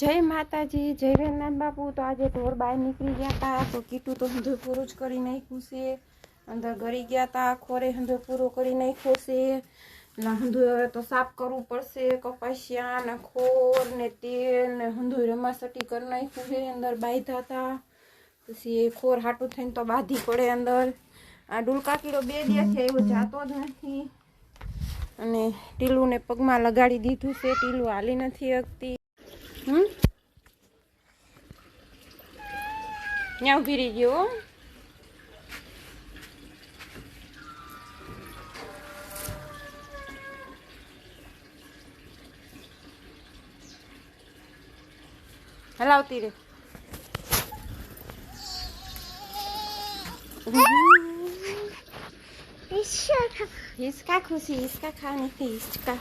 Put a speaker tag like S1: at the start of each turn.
S1: જય માતાજી જય વેલનાથ બાપુ તો આજે ઢોર બહાર નીકળી ગયા હતા તો કીટું તો હંધો પૂરું જ કરી નાખ્યું છે અંદર ગળી ગયા હતા ખોરે હંધો પૂરો કરી નાખ્યો છે એટલે હંધુ હવે તો સાફ કરવું પડશે કપાસિયા ને ખોર ને તેલ ને હંધુ રમાસટી કરી નાખ્યું છે અંદર બાંધ્યા હતા પછી એ ખોર હાટું થઈને તો બાંધી પડે અંદર આ ડુલકા કીડો બે દિવસથી એવો જાતો જ નથી અને ટીલુને પગમાં લગાડી દીધું છે ટીલું હાલી નથી શકતી меня уберегло. Hello, Tiri. Iska, iska, kusi, iska, kani, iska.